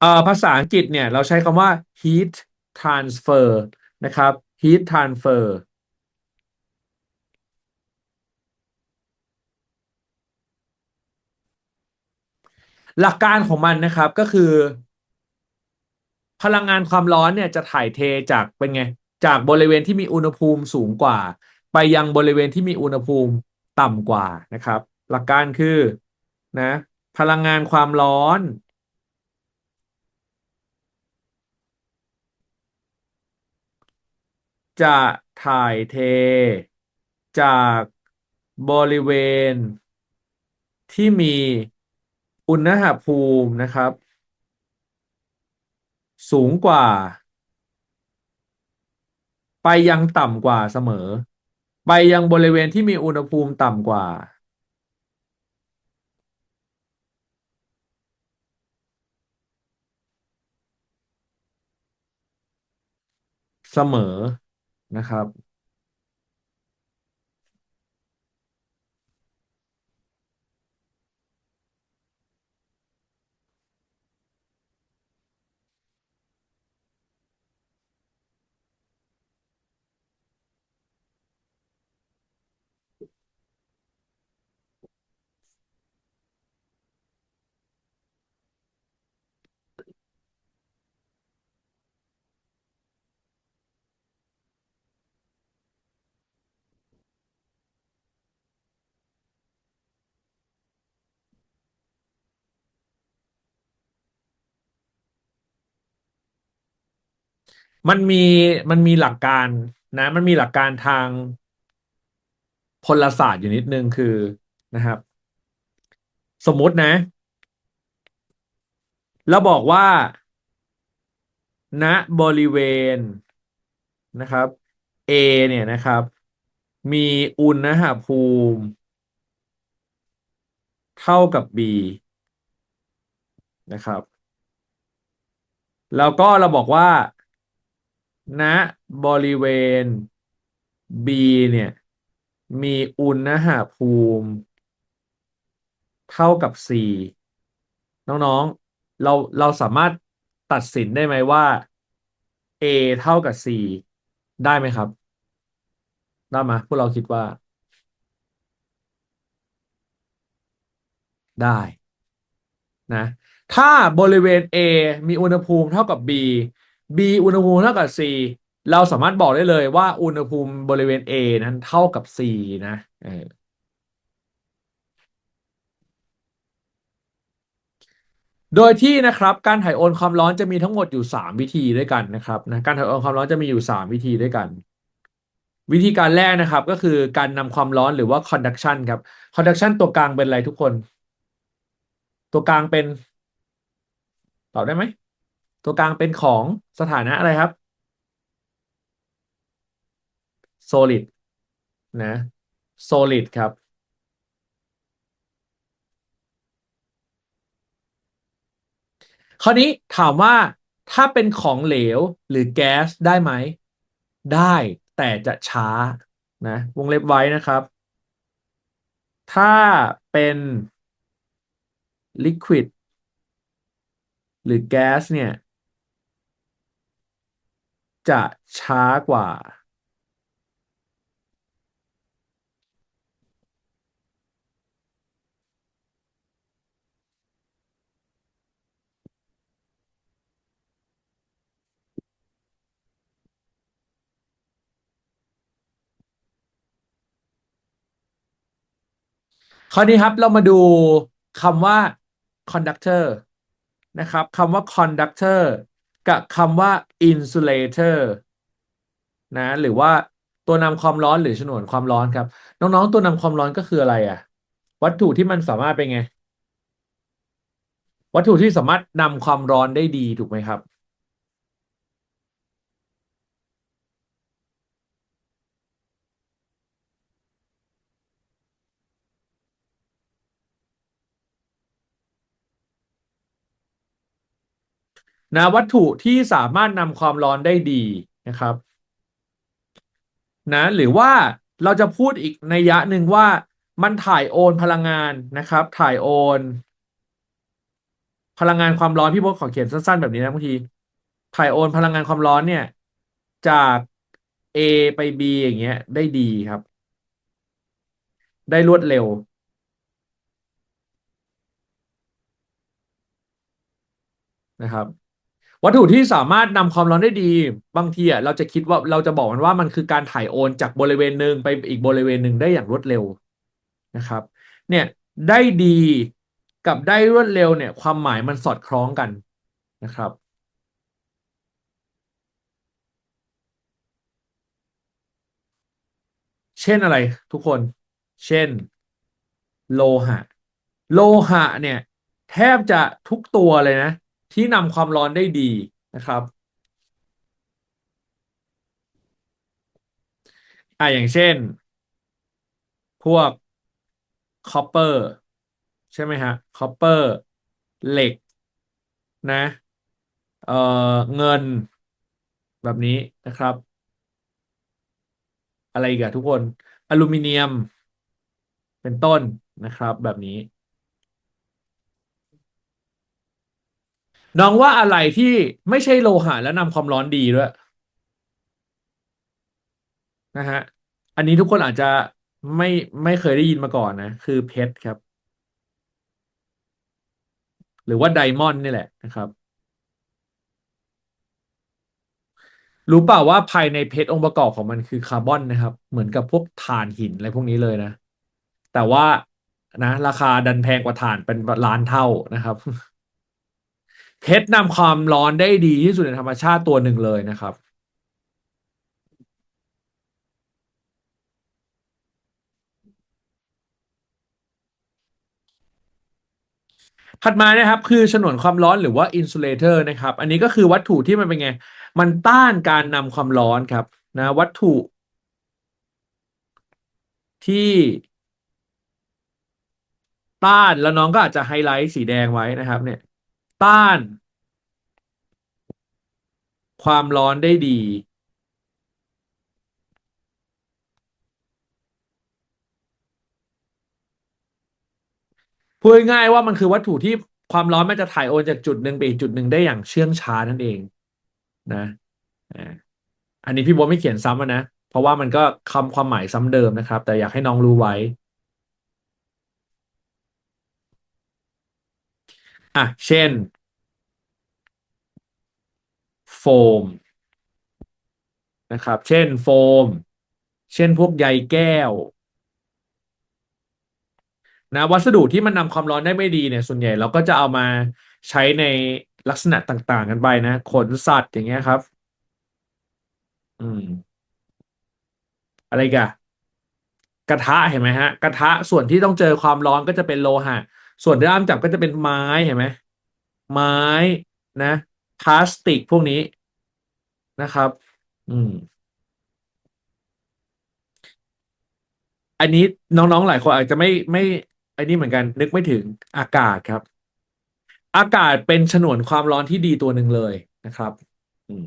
เอ่อภาษาอังกฤษเนี่ยเราใช้คำว่า heat transfer นะครับ heat transfer หลักการของมันนะครับก็คือ พลังงานความร้อนเนี่ยจะถ่ายเทจากเป็นไง จากบริเวณที่มีอุณหภูมิสูงกว่า ไปยังบริเวณที่มีอุณหภูมิต่ำกว่านะครับ หลักการคือนะพลังงานความร้อน จะถ่ายเท จากบริเวณ ที่มีอุณหภูมินะครับ สูงกว่า ไปยังต่ำกว่าเสมอ ไปยังบริเวณที่มีอุณหภูมิต่ำกว่า เสมอ นะครับ มันมีมันมีหลักการนะ มันมีหลักการทางพลศาสตร์อยู่นิดนึงคือนะครับ สมมตินะเราบอกว่าณบริเวณนะครับ A เนี่ยนะครับ มีอุณหภูมิ เท่ากับ B นะครับ แล้วก็เราบอกว่า ณบริเวณ B เนี่ย มีอุณหภูมิ เท่ากับ C น้องๆ เราเราสามารถตัดสินได้ไหมว่า A เท่ากับ C ได้ไหมครับ ได้ไหมพวกเราคิดว่า ได้ นะ ถ้าบริเวณ A มีอุณหภูมิเท่ากับ B B อุณหภูมิเท่ากับ C เราสามารถบอกได้เลยว่าอุณหภูมิบริเวณ A นั้นเท่ากับ C นะเออโดยที่นะครับการถ่ายโอนความร้อนจะมีทั้งหมดอยู่สามวิธีด้วยกันนะครับนะการถ่ายโอนความร้อนจะมีอยู่สามวิธีด้วยกัน วิธีการแรกนะครับก็คือการนำความร้อนหรือว่า conduction ครับ conduction ตัวกลางเป็นอะไรทุกคน ตัวกลางเป็น ตอบได้ไหม ตัวกลางเป็นของสถานะอะไรครับ solid นะ solid ครับ คราวนี้ถามว่าถ้าเป็นของเหลวหรือแก๊สได้ไหม ได้แต่จะช้านะ วงเล็บไว้นะครับ ถ้าเป็น liquid หรือแก๊สเนี่ย จะช้ากว่า คราวนี้ครับเรามาดูคำว่า conductor นะครับคำว่า conductor กับคำว่า insulator นะหรือว่าตัวนำความร้อนหรือฉนวนความร้อนครับ น้องๆ ตัวนำความร้อนก็คืออะไรอะ วัตถุที่มันสามารถเป็นไง วัตถุที่สามารถนำความร้อนได้ดีถูกไหมครับ นะวัตถุที่สามารถนำความร้อนได้ดีนะครับนะหรือว่าเราจะพูดอีกในยะหนึ่งว่ามันถ่ายโอนพลังงานนะครับ ถ่ายโอน พลังงานความร้อนพี่โบ๊ขอเขียนสั้นๆ แบบนี้นะบางที ถ่ายโอนพลังงานความร้อนเนี่ย จาก A ไป B อย่างเงี้ย ได้ดีครับ ได้รวดเร็วนะครับ วัตถุที่สามารถนำความร้อนได้ดี บางทีอะเราจะคิดว่าเราจะบอกมันว่ามันคือการถ่ายโอนจากบริเวณหนึ่งไปอีกบริเวณหนึ่งได้อย่างรวดเร็วนะครับ เนี่ยได้ดีกับได้รวดเร็วเนี่ย ความหมายมันสอดคล้องกันนะครับ เช่นอะไรทุกคน เช่น โลหะ โลหะเนี่ย แทบจะทุกตัวเลยนะ ที่นำความร้อนได้ดีนะครับอ่าอย่างเช่น พวกคอปเปอร์ใช่ไหมฮะคอปเปอร์เหล็กนะเอ่อเงินแบบนี้นะครับ อะไรกอะทุกคนอลูมิเนียม เป็นต้นนะครับแบบนี้ น้องว่าอะไรที่ไม่ใช่โลหะแล้วนำความร้อนดีด้วยนะฮะ อันนี้ทุกคนอาจจะไม่ไม่เคยได้ยินมาก่อนนะ คือเพชรครับ หรือว่าไดมอนด์นี่แหละนะครับ รู้เปล่าว่าภายในเพชรองค์ประกอบของมันคือคาร์บอนนะครับ เหมือนกับพวกถ่านหินอะไรพวกนี้เลยนะ แต่ว่านะ ราคาดันแพงกว่าถ่านเป็นล้านเท่านะครับ เพชรนำความร้อนได้ดีที่สุดในธรรมชาติตัวหนึ่งเลยนะครับ ถัดมานะครับ คือฉนวนความร้อนหรือว่าอินซูเลเตอร์นะครับ อันนี้ก็คือวัตถุที่มันเป็นไง มันต้านการนำความร้อนครับ นะ วัตถุที่ต้านแล้วน้องก็อาจจะไฮไลท์สีแดงไว้นะครับ เนี่ย ต้าน ความร้อนได้ดี พูดง่ายว่ามันคือวัตถุที่ความร้อนมันจะถ่ายโอนจากจุดหนึ่งไปอีกจุดหนึ่งได้อย่างเชื่องช้านั่นเองนะอันนี้พี่โบไม่เขียนซ้ำนะ เพราะว่ามันก็คำความหมายซ้ำเดิมนะครับ แต่อยากให้น้องรู้ไว้ อะ เช่น โฟม นะครับ เช่นโฟม เช่นพวกใยแก้วนะวัสดุที่มันนำความร้อนได้ไม่ดีเนี่ย ส่วนใหญ่เราก็จะเอามาใช้ในลักษณะต่างๆ กันไปนะ ขนสัตว์อย่างเงี้ยครับ อืม อะไรกันกระทะเห็นไหมฮะ กระทะส่วนที่ต้องเจอความร้อนก็จะเป็นโลหะ ส่วนที่อ้ามจับก็จะเป็นไม้เห็นไหมไม้นะพลาสติกพวกนี้นะครับ อืม อันนี้น้องๆหลายคนอาจจะไม่ไม่ อันนี้เหมือนกันนึกไม่ถึงอากาศครับ อากาศเป็นฉนวนความร้อนที่ดีตัวหนึ่งเลยนะครับ อืม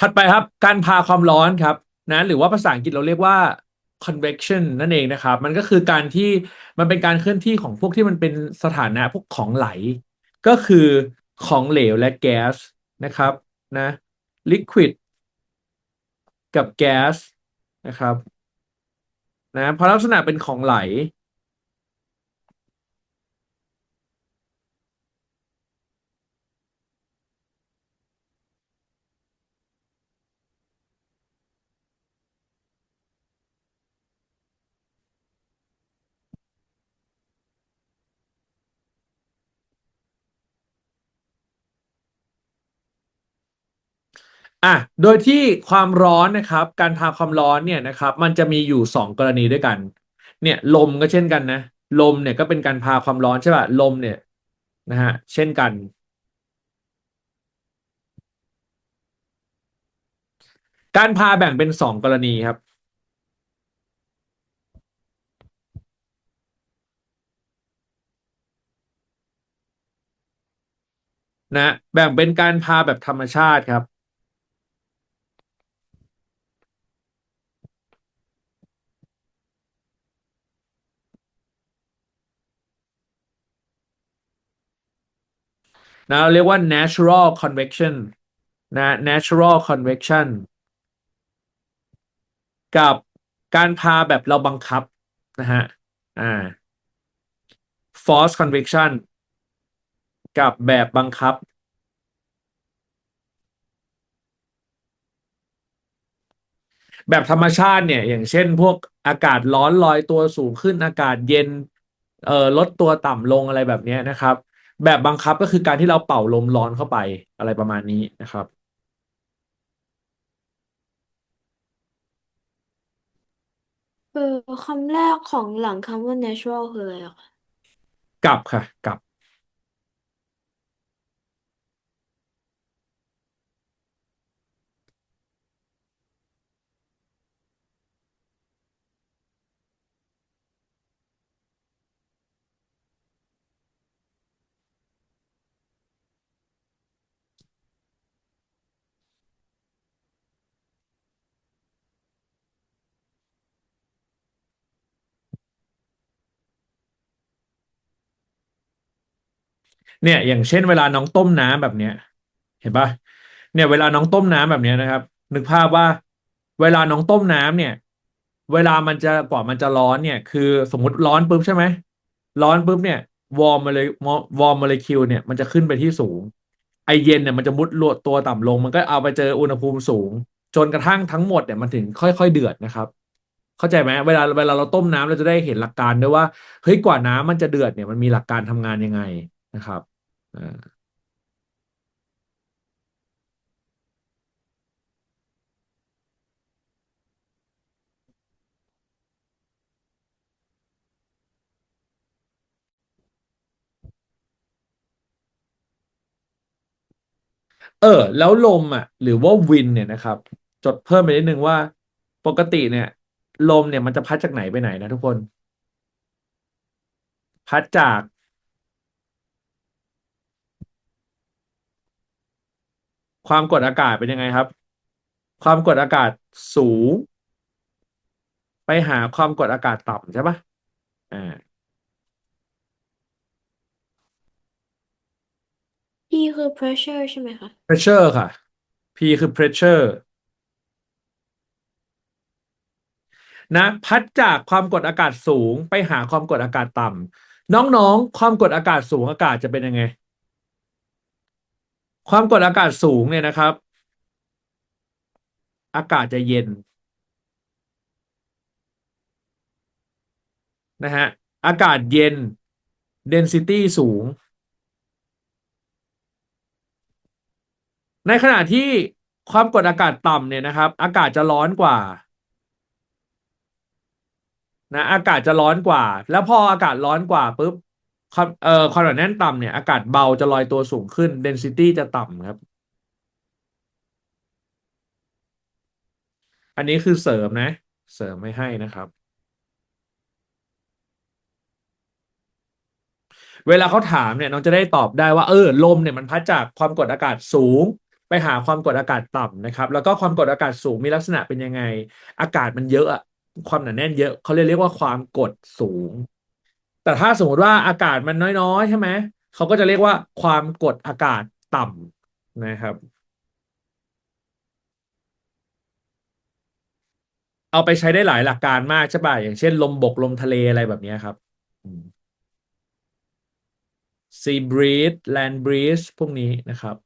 ถัดไปครับการพาความร้อนครับนะหรือว่าภาษาอังกฤษเราเรียกว่า convection นั่นเองนะครับ มันก็คือการที่มันเป็นการเคลื่อนที่ของพวกที่มันเป็นสถานะพวกของไหล ก็คือของเหลวและแก๊สนะครับนะ liquid กับแก๊สนะครับนะเพราะลักษณะเป็นของไหล อะโดยที่ความร้อนนะครับ การพาความร้อนเนี่ยนะครับ มันจะมีอยู่สองกรณีด้วยกัน เนี่ยลมก็เช่นกันนะ ลมเนี่ยก็เป็นการพาความร้อนใช่ป่ะลมเนี่ยนะฮะเช่นกัน การพาแบ่งเป็นสองกรณีครับนะแบ่งเป็นการพาแบบธรรมชาติครับ นะเราเรียกว่า natural convection นะ natural convection กับการพาแบบเราบังคับนะฮะอ่า force convection กับแบบบังคับ แบบธรรมชาติเนี่ย อย่างเช่นพวกอากาศร้อนลอยตัวสูงขึ้นอากาศเย็นเอ่อลดตัวต่ำลงอะไรแบบนี้นะครับ แบบบังคับก็คือการที่เราเป่าลมร้อนเข้าไปอะไรประมาณนี้นะครับ เออคำแรกของหลังคำว่า natural คืออะไรอะคะกลับค่ะ กลับ เนี่ย อย่างเช่นเวลาน้องต้มน้ำแบบเนี้ย เห็นปะเนี่ย เวลาน้องต้มน้ำแบบเนี้ยนะครับ นึกภาพว่า เวลาน้องต้มน้ำเนี่ย เวลามันจะกว่ามันจะร้อนเนี่ย คือสมมติร้อนปุ๊บใช่ไหมร้อนปุ๊บเนี่ยวอร์มมาเลยวอร์มโมเลกุลเนี่ยมันจะขึ้นไปที่สูง ไอเย็นเนี่ยมันจะมุดลวดตัวต่ำลง มันก็เอาไปเจออุณหภูมิสูง จนกระทั่งทั้งหมดเนี่ยมันถึงค่อย ๆ เดือดนะครับ เข้าใจไหมเวลาเวลาเราต้มน้ำเราจะได้เห็นหลักการด้วยว่าเฮ้ยกว่าน้ำมันจะเดือดเนี่ยมันมีหลักการทำงานยังไง นะครับอ่าเออ แล้วลมอะ หรือว่าวินเนี่ยนะครับ จดเพิ่มไปนิดนึงว่า ปกติเนี่ย ลมเนี่ยมันจะพัดจากไหนไปไหนนะทุกคน พัดจาก ความกดอากาศเป็นยังไงครับ ความกดอากาศสูง ไปหาความกดอากาศต่ำใช่ปะอ่า P คือ pressure ใช่ไหมคะ pressure ค่ะ P คือ pressure นะ พัดจากความกดอากาศสูงไปหาความกดอากาศต่ำน้องๆ ความกดอากาศสูงอากาศจะเป็นยังไง ความกดอากาศสูงเนี่ยนะครับ อากาศจะเย็นนะฮะอากาศเย็น density สูง ในขณะที่ความกดอากาศต่ำเนี่ยนะครับ อากาศจะร้อนกว่านะอากาศจะร้อนกว่า แล้วพออากาศร้อนกว่าปุ๊บ ความเอ่อความหนาแน่นต่ำเนี่ย อากาศเบาจะลอยตัวสูงขึ้น density จะต่ำครับ อันนี้คือเสริมนะ เสริมไม่ให้นะครับ เวลาเขาถามเนี่ยน้องจะได้ตอบได้ว่าเออลมเนี่ยมันพัดจากความกดอากาศสูงไปหาความกดอากาศต่ำนะครับ แล้วก็ความกดอากาศสูงมีลักษณะเป็นยังไง อากาศมันเยอะอะความหนาแน่นเยอะเขาเรียกเรียกว่าความกดสูง แต่ถ้าสมมติว่าอากาศมันน้อยๆ ใช่ไหมเขาก็จะเรียกว่าความกดอากาศต่ำนะครับ เอาไปใช้ได้หลายหลักการมากใช่ป่ะอย่างเช่น ลมบกลมทะเลอะไรแบบนี้ครับ sea breeze land breeze พวกนี้นะครับ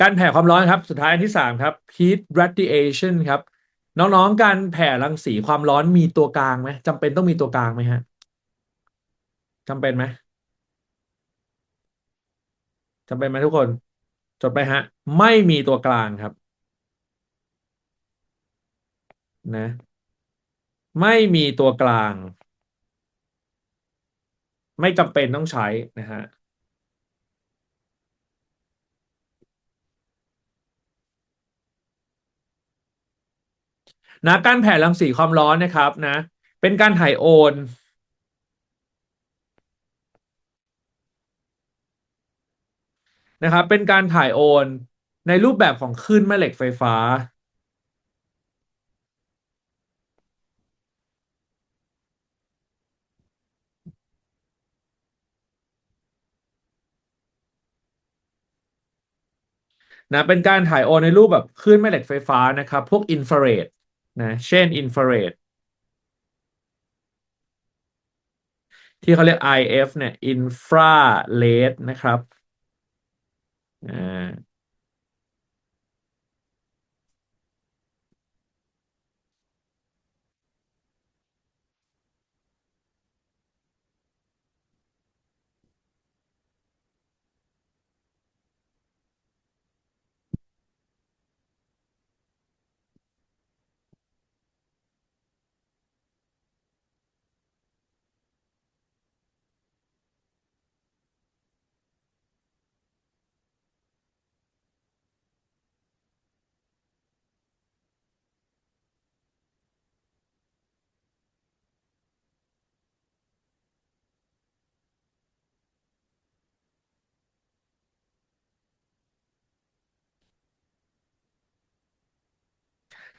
การแผ่ความร้อนครับ สุดท้ายอันที่สามครับ heat radiation ครับ น้องๆ การแผ่รังสีความร้อนมีตัวกลางไหมจำเป็นต้องมีตัวกลางไหมฮะจำเป็นไหมจำเป็นไหมทุกคน จดไปฮะ ไม่มีตัวกลางครับ นะ ไม่มีตัวกลาง ไม่จำเป็นต้องใช้นะฮะ นะการแผ่รังสีความร้อนนะครับนะ เป็นการถ่ายโอนนะครับ เป็นการถ่ายโอนในรูปแบบของคลื่นแม่เหล็กไฟฟ้านะเป็นการถ่ายโอนในรูปแบบคลื่นแม่เหล็กไฟฟ้านะครับ พวกอินฟราเรด นะเช่นอินฟราเรดที่เขาเรียก IF เนี่ยอินฟราเรดนะครับอ่า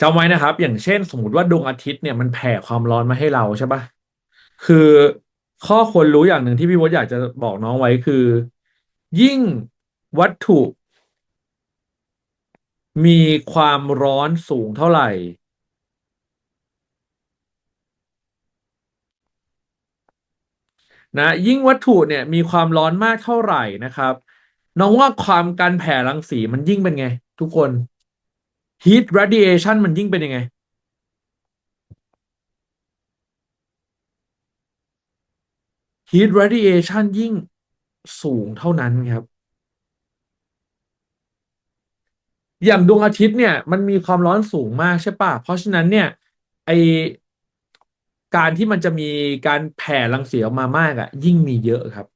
จำไว้นะครับ อย่างเช่น สมมติว่าดวงอาทิตย์เนี่ยมันแผ่ความร้อนมาให้เราใช่ปะคือข้อควรรู้อย่างหนึ่งที่พี่วศอยากจะบอกน้องไว้คือ ยิ่งวัตถุ มีความร้อนสูงเท่าไหร่ นะ ยิ่งวัตถุเนี่ย มีความร้อนมากเท่าไหร่นะครับ น้องว่าความการแผ่รังสีมันยิ่งเป็นไง ทุกคน heat radiation มันยิ่งเป็นยังไง heat radiation ยิ่งสูงเท่านั้นครับ อย่างดวงอาทิตย์เนี่ย มันมีความร้อนสูงมากใช่ปะเพราะฉะนั้นเนี่ย ไอการที่มันจะมีการแผ่รังสีออกมามากอะ ยิ่งมีเยอะครับ